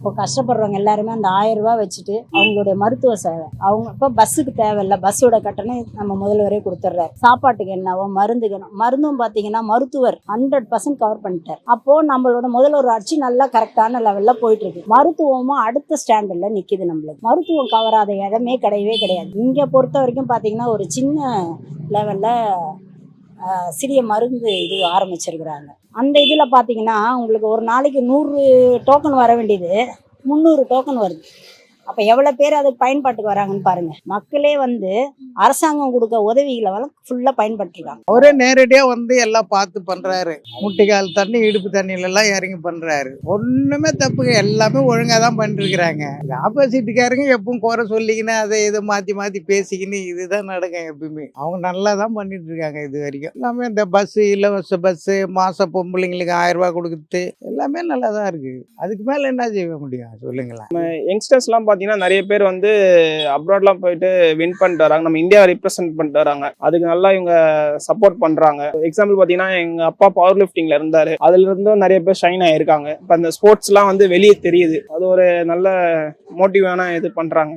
இப்போ கஷ்டப்படுறவங்க எல்லாருமே அந்த ஆயிரம் ரூபாய் வச்சுட்டு அவங்களுடைய மருத்துவ சேவை. அவங்க இப்போ பஸ்ஸுக்கு தேவையில்ல. பஸ்ஸோட கட்டணம் நம்ம முதல்வரே கொடுத்துட்றாரு சாப்பாட்டுக்கு என்னவோ மருந்துக்கு என்ன மருந்தும் பார்த்தீங்கன்னா மருத்துவர் ஹண்ட்ரட் பர்சன்ட் கவர் பண்ணிட்டார். அப்போ நம்மளோட முதல்வர் ஆட்சி நல்லா கரெக்டான லெவலில் போயிட்டு இருக்கு மருத்துவமும் அடுத்த ஸ்டாண்டர்ட்ல நிற்கிது நம்மளுக்கு. மருத்துவம் கவராத இடமே கிடையவே கிடையாது. இங்கே பொறுத்த வரைக்கும் பார்த்தீங்கன்னா ஒரு சின்ன லெவலில் சிறிய மருந்து இது ஆரம்பிச்சிருக்கிறாங்க. அந்த இதில் பார்த்தீங்கன்னா உங்களுக்கு ஒரு நாளைக்கு நூறு டோக்கன் வர வேண்டியது. முந்நூறு டோக்கன் வருது. அப்போ எவ்வளோ பேர் அதுக்கு பயன்பாட்டுக்கு வராங்கன்னு பாருங்க. மக்களே வந்து அரசாங்கம் கொடுக்க உதவிகளை வந்து ஃபுல்லாக பயன்பட்டுருக்காங்க அவரே நேரடியா வந்து எல்லாம் பார்த்து பண்றாரு. முட்டிக்கால் தண்ணி இடுப்பு தண்ணியில எல்லாம் இறங்கி பண்றாரு. ஒண்ணுமே தப்புங்க. எல்லாமே ஒழுங்கா தான் பண்ணிருக்கிறாங்க. ஆப்போசிட்டுக்காரங்க எப்பவும் குறை சொல்லிக்கின்னு அதை இதை மாத்தி மாத்தி பேசிக்கின்னு இதுதான் நடக்கும் எப்பயுமே. அவங்க நல்லா தான் பண்ணிட்டு இருக்காங்க இது வரைக்கும். எல்லாமே இந்த பஸ் இலவச பஸ் மாச பொம்பளைங்களுக்கு ஆயிரம் ரூபாய் கொடுக்குறது எல்லாமே நல்லா தான் இருக்கு. அதுக்கு மேல என்ன செய்ய முடியும்? சொல்லுங்களேன். யங்ஸ்டர்ஸ்லாம் பார்த்தீங்கன்னா நிறைய பேர் வந்து அப்ராட்லாம் போயிட்டு வின் பண்ணிட்டு வராங்க. நம்ம இந்தியாவை ரிப்ரசென்ட் பண்ணிட்டு வராங்க. அதுக்கு நல்லா இவங்க சப்போர்ட் பண்ணுறாங்க எக்ஸாம்பிள் பார்த்தீங்கன்னா எங்கள் அப்பா பவர் லிஃப்டிங்கில் இருந்தார். அதுலேருந்தும் நிறைய பேர் ஷைன் ஆகியிருக்காங்க இப்போ அந்த ஸ்போர்ட்ஸ்லாம் வந்து வெளியே தெரியுது. அது ஒரு நல்ல மோட்டிவான இது பண்ணுறாங்க